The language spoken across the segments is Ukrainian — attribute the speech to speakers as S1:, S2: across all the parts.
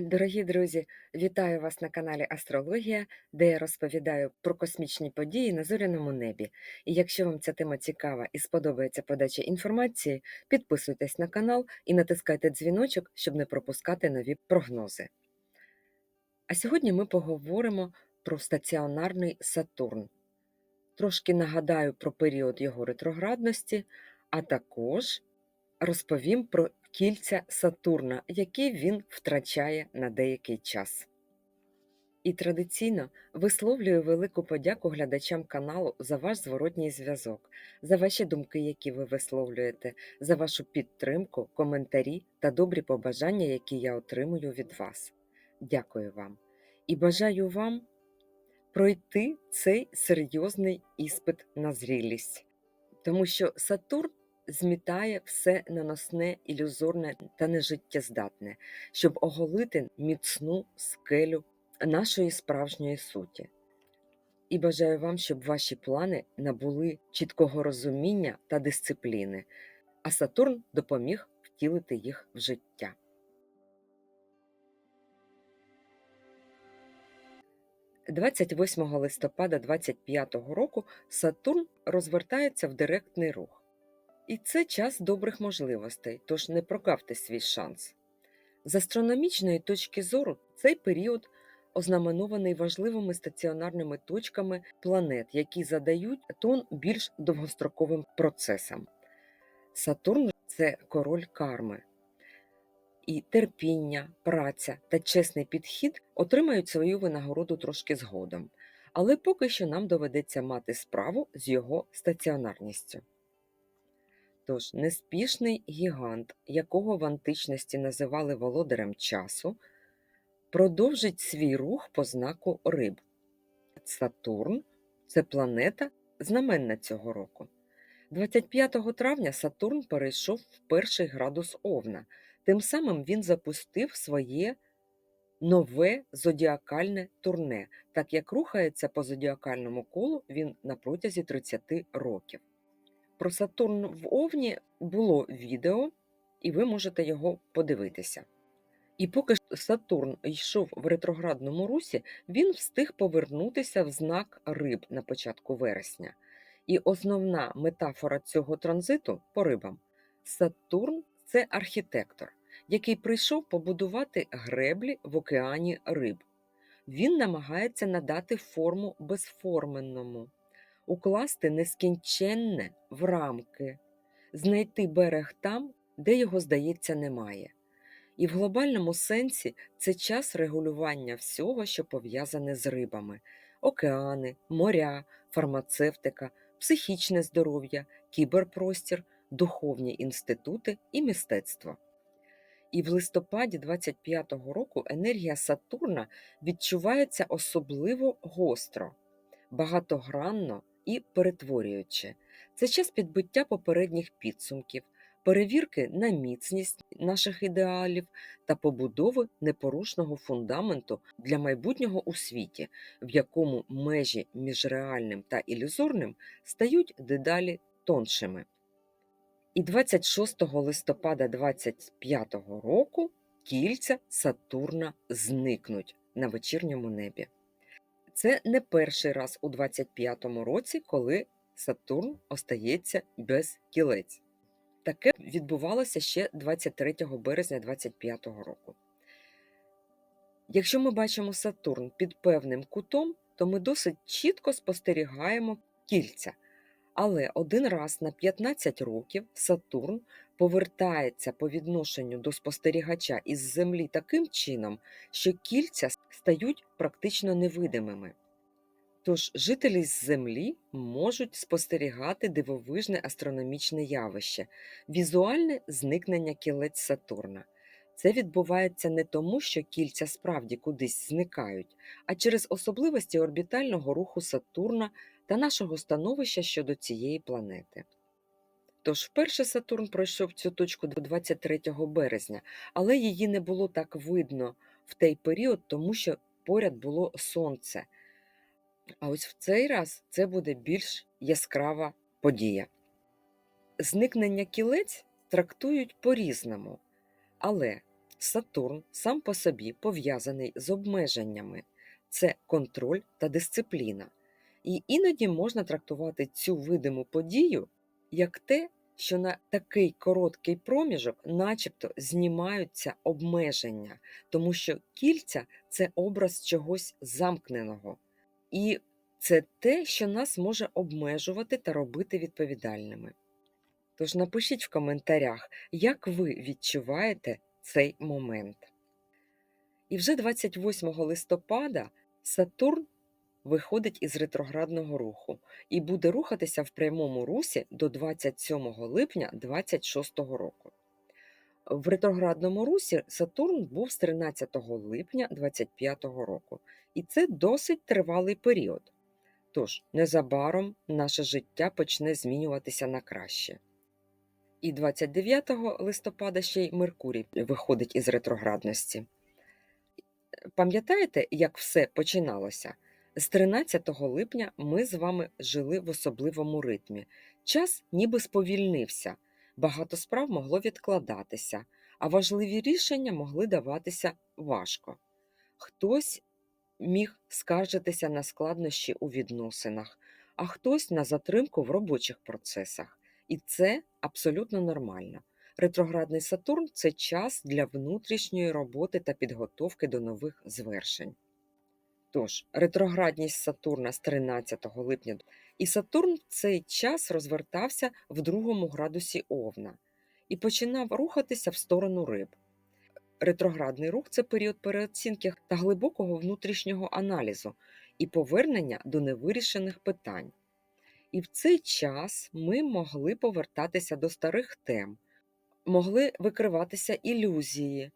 S1: Дорогі друзі, вітаю вас на каналі Астрологія, де я розповідаю про космічні події на зоряному небі. І якщо вам ця тема цікава і сподобається подача інформації, підписуйтесь на канал і натискайте дзвіночок, щоб не пропускати нові прогнози. А сьогодні ми поговоримо про стаціонарний Сатурн. Трошки нагадаю про період його ретроградності, а також розповім про кільця Сатурна, які він втрачає на деякий час. І традиційно висловлюю велику подяку глядачам каналу за ваш зворотній зв'язок, за ваші думки, які ви висловлюєте, за вашу підтримку, коментарі та добрі побажання, які я отримую від вас. Дякую вам і бажаю вам пройти цей серйозний іспит на зрілість, тому що Сатурн змітає все наносне, ілюзорне та нежиттєздатне, щоб оголити міцну скелю нашої справжньої суті. І бажаю вам, щоб ваші плани набули чіткого розуміння та дисципліни, а Сатурн допоміг втілити їх в життя. «28 листопада 25 року Сатурн розвертається в директний рух. І це час добрих можливостей, тож не прокавте свій шанс. З астрономічної точки зору цей період ознаменований важливими стаціонарними точками планет, які задають тон більш довгостроковим процесам. Сатурн це король карми. І терпіння, праця та чесний підхід отримають свою винагороду трошки згодом, але поки що нам доведеться мати справу з його стаціонарністю. Тож неспішний гігант, якого в античності називали володарем часу, продовжить свій рух по знаку риб. Сатурн це планета знаменна цього року. 25 травня Сатурн перейшов в перший градус Овна, тим самим він запустив своє нове зодіакальне турне, так як рухається по зодіакальному колу він на протязі 30 років. Про Сатурн в Овні було відео, і ви можете його подивитися. І поки Сатурн йшов в ретроградному русі, він встиг повернутися в знак риб на початку вересня. І основна метафора цього транзиту по рибам Сатурн це архітектор, який прийшов побудувати греблі в океані риб. Він намагається надати форму безформенному укласти нескінченне в рамки, знайти берег там, де його, здається, немає. І в глобальному сенсі це час регулювання всього, що пов'язане з рибами: океани, моря, фармацевтика, психічне здоров'я, кіберпростір, духовні інститути і мистецтво. І в листопаді 25-го року енергія Сатурна відчувається особливо гостро, багатогранно і перетворюючи. Це час підбиття попередніх підсумків, перевірки на міцність наших ідеалів та побудови непорушного фундаменту для майбутнього у світі, в якому межі між реальним та ілюзорним стають дедалі тоншими. І 26 листопада 25 року кільця Сатурна зникнуть на вечірньому небі. Це не перший раз у 25-му році, коли Сатурн остається без кілець. Таке відбувалося ще 23 березня 25-го року. Якщо ми бачимо Сатурн під певним кутом, то ми досить чітко спостерігаємо кільця. Але один раз на 15 років Сатурн повертається по відношенню до спостерігача із Землі таким чином, що кільця стають практично невидимими. Тож жителі з Землі можуть спостерігати дивовижне астрономічне явище, візуальне зникнення кілець Сатурна. Це відбувається не тому, що кільця справді кудись зникають, а через особливості орбітального руху Сатурна та нашого становища щодо цієї планети. Тож вперше Сатурн пройшов цю точку 23 березня, але її не було так видно в той період, тому що поряд було Сонце. А ось в цей раз це буде більш яскрава подія. Зникнення кілець трактують по-різному, але Сатурн сам по собі пов'язаний з обмеженнями, це контроль та дисципліна. І іноді можна трактувати цю видиму подію як те, що на такий короткий проміжок начебто знімаються обмеження, тому що кільця це образ чогось замкненого. І це те, що нас може обмежувати та робити відповідальними. Тож напишіть в коментарях, як ви відчуваєте цей момент. І вже 28 листопада Сатурн виходить із ретроградного руху і буде рухатися в прямому русі до 27 липня 26 року. В ретроградному русі Сатурн був з 13 липня 25 року, і це досить тривалий період. Тож незабаром наше життя почне змінюватися на краще. І 29 листопада ще й Меркурій виходить із ретроградності. Пам'ятаєте, як все починалося? З 13 липня ми з вами жили в особливому ритмі. Час ніби сповільнився, багато справ могло відкладатися, а важливі рішення могли даватися важко. Хтось міг скаржитися на складнощі у відносинах, а хтось на затримку в робочих процесах. І це абсолютно нормально. Ретроградний Сатурн це час для внутрішньої роботи та підготовки до нових звершень. Тож, ретроградність Сатурна з 13 липня і Сатурн в цей час розвертався в другому градусі Овна і починав рухатися в сторону риб. Ретроградний рух це період переоцінки та глибокого внутрішнього аналізу і повернення до невирішених питань. І в цей час ми могли повертатися до старих тем, могли викриватися ілюзії,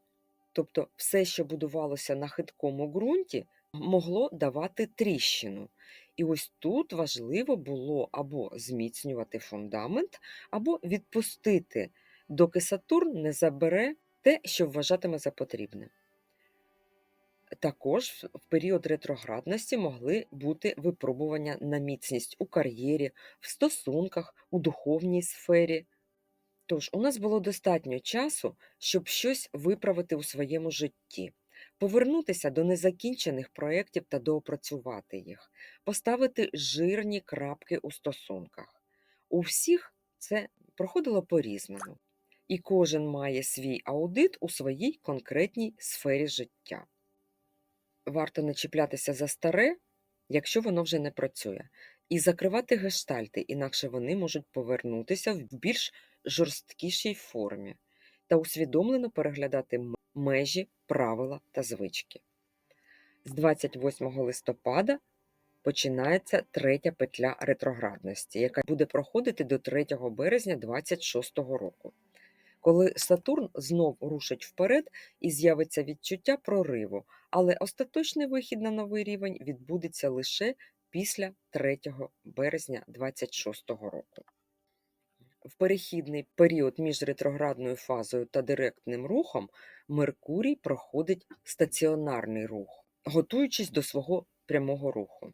S1: тобто все, що будувалося на хиткому ґрунті, могло давати тріщину. І ось тут важливо було або зміцнювати фундамент, або відпустити, доки Сатурн не забере те, що вважатиме за потрібне. Також в період ретроградності могли бути випробування на міцність у кар'єрі, в стосунках, у духовній сфері. Тож у нас було достатньо часу, щоб щось виправити у своєму житті, повернутися до незакінчених проєктів та доопрацювати їх, поставити жирні крапки у стосунках. У всіх це проходило по-різному, і кожен має свій аудит у своїй конкретній сфері життя. Варто не чіплятися за старе, якщо воно вже не працює, і закривати гештальти, інакше вони можуть повернутися в більш жорсткішій формі та усвідомлено переглядати межі, правила та звички. З 28 листопада починається третя петля ретроградності, яка буде проходити до 3 березня 26 року. Коли Сатурн знов рушить вперед і з'явиться відчуття прориву, але остаточний вихід на новий рівень відбудеться лише після 3 березня 26 року. В перехідний період між ретроградною фазою та директним рухом Меркурій проходить стаціонарний рух, готуючись до свого прямого руху.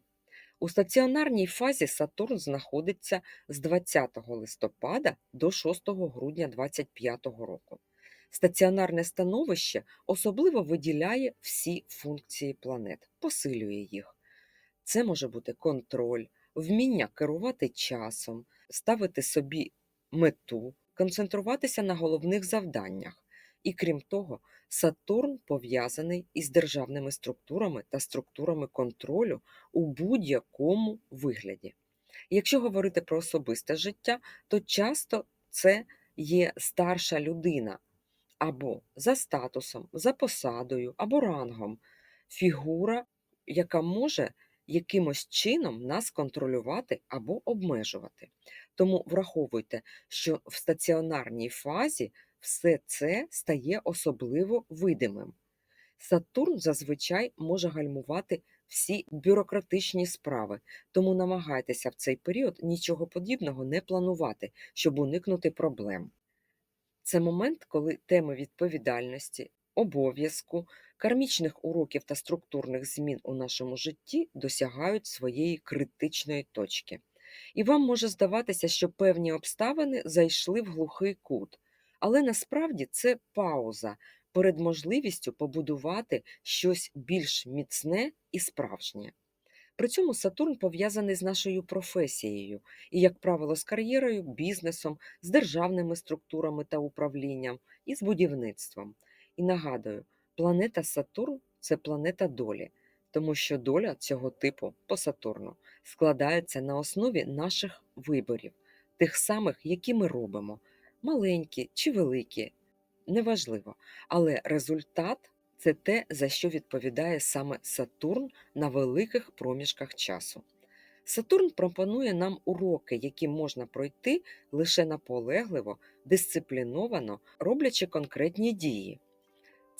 S1: У стаціонарній фазі Сатурн знаходиться з 20 листопада до 6 грудня 2025 року. Стаціонарне становище особливо виділяє всі функції планет, посилює їх. Це може бути контроль, вміння керувати часом, ставити собі мету, концентруватися на головних завданнях. І крім того, Сатурн пов'язаний із державними структурами та структурами контролю у будь-якому вигляді. Якщо говорити про особисте життя, то часто це є старша людина або за статусом, за посадою, або рангом, фігура, яка може якимось чином нас контролювати або обмежувати. Тому враховуйте, що в стаціонарній фазі все це стає особливо видимим. Сатурн зазвичай може гальмувати всі бюрократичні справи, тому намагайтеся в цей період нічого подібного не планувати, щоб уникнути проблем. Це момент, коли теми відповідальності, обов'язку, кармічних уроків та структурних змін у нашому житті досягають своєї критичної точки. І вам може здаватися, що певні обставини зайшли в глухий кут, Але насправді це пауза перед можливістю побудувати щось більш міцне і справжнє. При цьому Сатурн пов'язаний з нашою професією і, як правило, з кар'єрою, бізнесом, з державними структурами та управлінням і з будівництвом. І нагадую, планета Сатурн це планета долі, тому що доля цього типу по Сатурну складається на основі наших виборів, тих самих, які ми робимо, маленькі чи великі, неважливо. Але результат це те, за що відповідає саме Сатурн на великих проміжках часу. Сатурн пропонує нам уроки, які можна пройти лише наполегливо, дисципліновано, роблячи конкретні дії.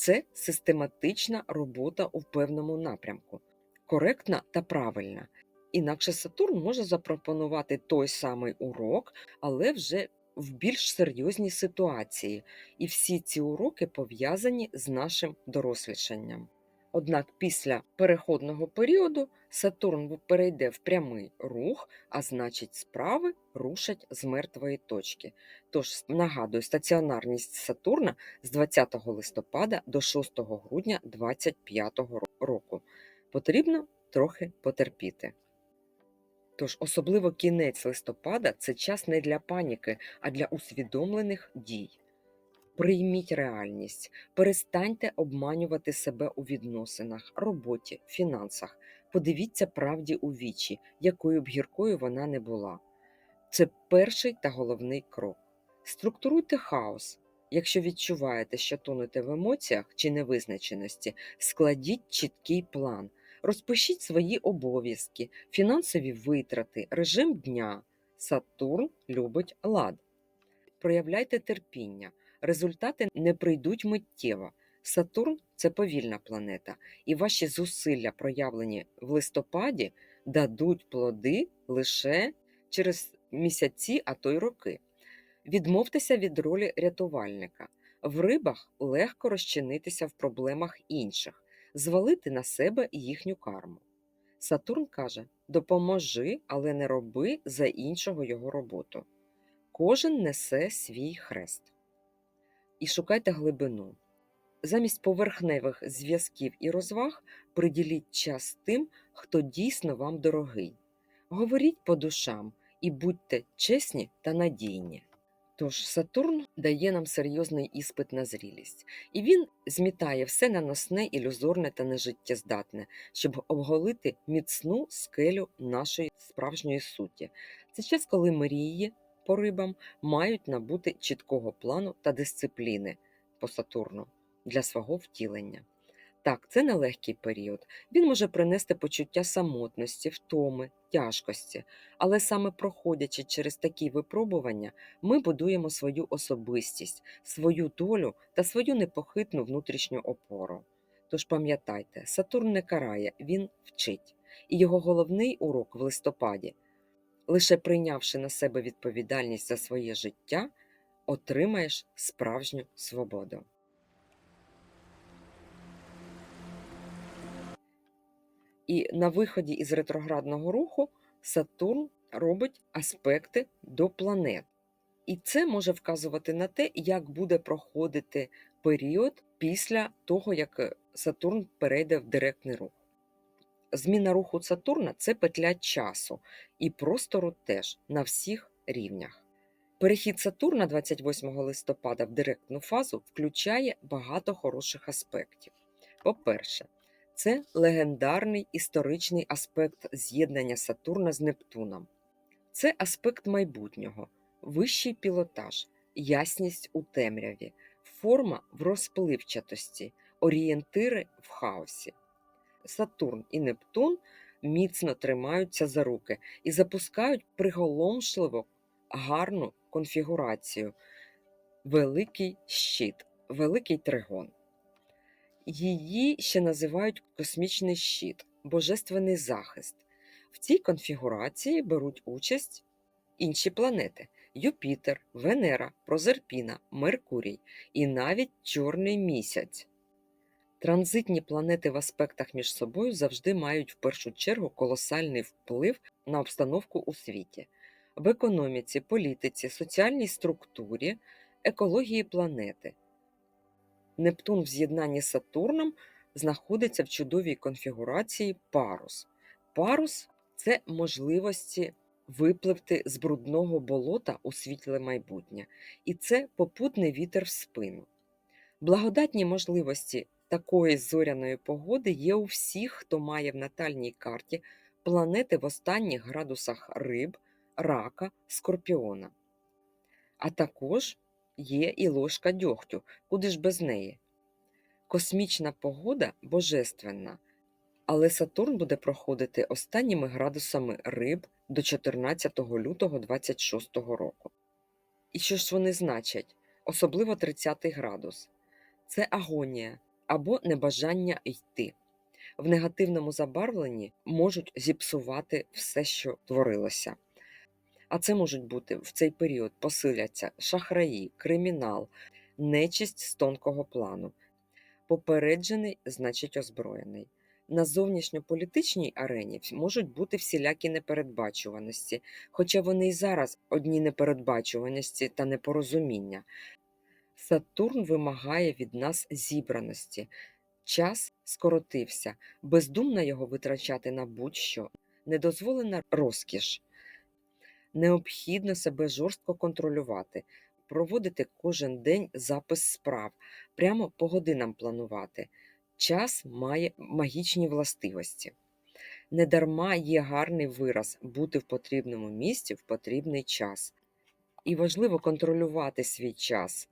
S1: Це систематична робота у певному напрямку, коректна та правильна. Інакше Сатурн може запропонувати той самий урок, але вже в більш серйозній ситуації, і всі ці уроки пов'язані з нашим дорослішанням. Однак після переходного періоду Сатурн перейде в прямий рух, а значить, справи рушать з мертвої точки. Тож, нагадую, стаціонарність Сатурна з 20 листопада до 6 грудня 2025 року. Потрібно трохи потерпіти. Тож, особливо кінець листопада це час не для паніки, а для усвідомлених дій. Прийміть реальність, перестаньте обманювати себе у відносинах, роботі, фінансах. Подивіться правді у вічі, якою б гіркою вона не була. Це перший та головний крок. Структуруйте хаос. Якщо відчуваєте, що тонете в емоціях чи невизначеності, складіть чіткий план. Розпишіть свої обов'язки, фінансові витрати, режим дня. Сатурн любить лад. Проявляйте терпіння. Результати не прийдуть миттєво. Сатурн це повільна планета, і ваші зусилля, проявлені в листопаді, дадуть плоди лише через місяці, а то й роки. Відмовтеся від ролі рятувальника. В рибах легко розчинитися в проблемах інших, звалити на себе їхню карму. Сатурн каже: допоможи, але не роби за іншого його роботу. Кожен несе свій хрест. І шукайте глибину. Замість поверхневих зв'язків і розваг приділіть час тим, хто дійсно вам дорогий. Говоріть по душам і будьте чесні та надійні. Тож Сатурн дає нам серйозний іспит на зрілість, і він змітає все наносне, ілюзорне та нежиттєздатне, щоб обголити міцну скелю нашої справжньої суті. Це час, коли мрії по рибам мають набути чіткого плану та дисципліни по Сатурну для свого втілення. Так, це нелегкий період. Він може принести почуття самотності, втоми, тяжкості, але саме проходячи через такі випробування, ми будуємо свою особистість, свою долю та свою непохитну внутрішню опору. Тож пам'ятайте, Сатурн не карає, він вчить, і його головний урок в листопаді лише прийнявши на себе відповідальність за своє життя, отримаєш справжню свободу. І на виході із ретроградного руху Сатурн робить аспекти до планет. І це може вказувати на те, як буде проходити період після того, як Сатурн перейде в директний рух. Зміна руху Сатурна це петля часу і простору теж на всіх рівнях. Перехід Сатурна 28 листопада в директну фазу включає багато хороших аспектів. По-перше, це легендарний історичний аспект з'єднання Сатурна з Нептуном. Це аспект майбутнього, вищий пілотаж, ясність у темряві, форма в розпливчатості, орієнтири в хаосі. Сатурн і Нептун міцно тримаються за руки і запускають приголомшливо гарну конфігурацію, великий щит, великий тригон. Її ще називають космічний щит, божественний захист. В цій конфігурації беруть участь інші планети: Юпітер, Венера, Прозерпіна, Меркурій і навіть Чорний місяць. Транзитні планети в аспектах між собою завжди мають в першу чергу колосальний вплив на обстановку у світі. В економіці, політиці, соціальній структурі екології планети. Нептун в з'єднанні з Сатурном знаходиться в чудовій конфігурації парус. Парус це можливості випливти з брудного болота у світле майбутнє, і це попутний вітер в спину. Благодатні можливості такої зоряної погоди є у всіх, хто має в натальній карті планети в останніх градусах риб, рака, скорпіона. А також є і ложка дьогтю, куди ж без неї. Космічна погода божественна, але Сатурн буде проходити останніми градусами риб до 14 лютого 26 року. І що ж вони значать? Особливо 30 градус це агонія або небажання йти. В негативному забарвленні можуть зіпсувати все, що творилося. А це можуть бути в цей період посиляться шахраї, кримінал, нечисть з тонкого плану. Попереджений значить озброєний. На зовнішньополітичній арені можуть бути всілякі непередбачуваності, хоча вони й зараз одні непередбачуваності та непорозуміння. Сатурн вимагає від нас зібраності. Час скоротився, бездумно його витрачати на будь-що, недозволена розкіш. Необхідно себе жорстко контролювати, проводити кожен день запис справ, прямо по годинам планувати. Час має магічні властивості. Недарма є гарний вираз бути в потрібному місці в потрібний час. І важливо контролювати свій час.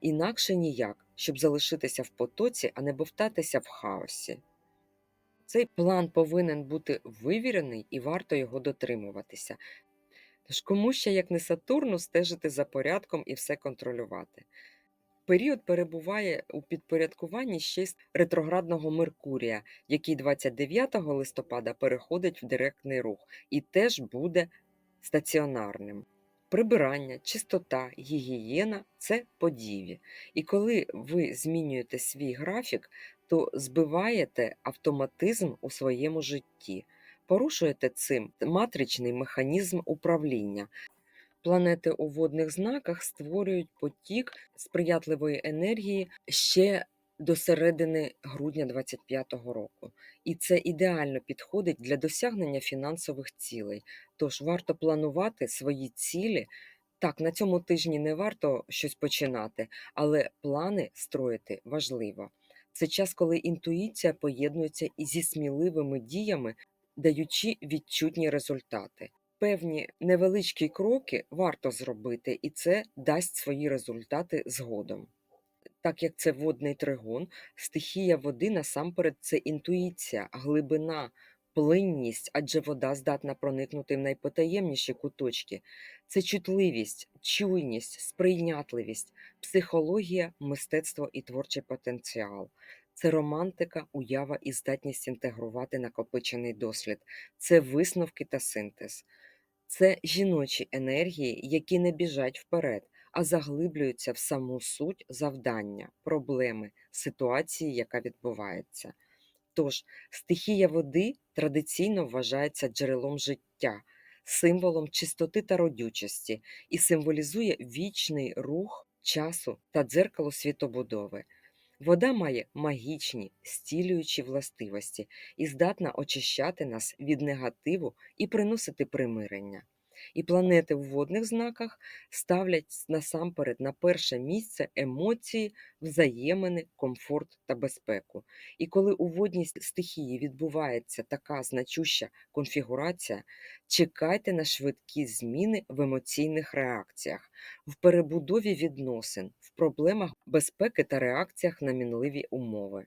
S1: Інакше ніяк, щоб залишитися в потоці, а не бовтатися в хаосі. Цей план повинен бути вивірений і варто його дотримуватися. Тож кому ще, як не Сатурну, стежити за порядком і все контролювати. Період перебуває у підпорядкуванні ще й ретроградного Меркурія, який 29 листопада переходить в директний рух і теж буде стаціонарним. Прибирання, чистота, гігієна це події. І коли ви змінюєте свій графік, то збиваєте автоматизм у своєму житті, порушуєте цим матричний механізм управління. Планети у водних знаках створюють потік сприятливої енергії ще до середини грудня 2025 року. І це ідеально підходить для досягнення фінансових цілей. Тож варто планувати свої цілі. Так, на цьому тижні не варто щось починати, але плани строїти важливо. Це час, коли інтуїція поєднується зі сміливими діями, даючи відчутні результати. Певні невеличкі кроки варто зробити, і це дасть свої результати згодом. Так як це водний тригон, стихія води насамперед це інтуїція, глибина, плинність, адже вода здатна проникнути в найпотаємніші куточки. Це чутливість, чуйність, сприйнятливість, психологія, мистецтво і творчий потенціал. Це романтика, уява і здатність інтегрувати накопичений досвід, це висновки та синтез. Це жіночі енергії, які не біжать вперед, а заглиблюються в саму суть завдання, проблеми, ситуації, яка відбувається. Тож стихія води традиційно вважається джерелом життя, символом чистоти та родючості і символізує вічний рух часу та дзеркало світобудови. Вода має магічні, стілюючі властивості і здатна очищати нас від негативу і приносити примирення. І планети в водних знаках ставлять насамперед на перше місце емоції, взаємини, комфорт та безпеку. І коли у водній стихії відбувається така значуща конфігурація, чекайте на швидкі зміни в емоційних реакціях, в перебудові відносин, в проблемах безпеки та реакціях на мінливі умови.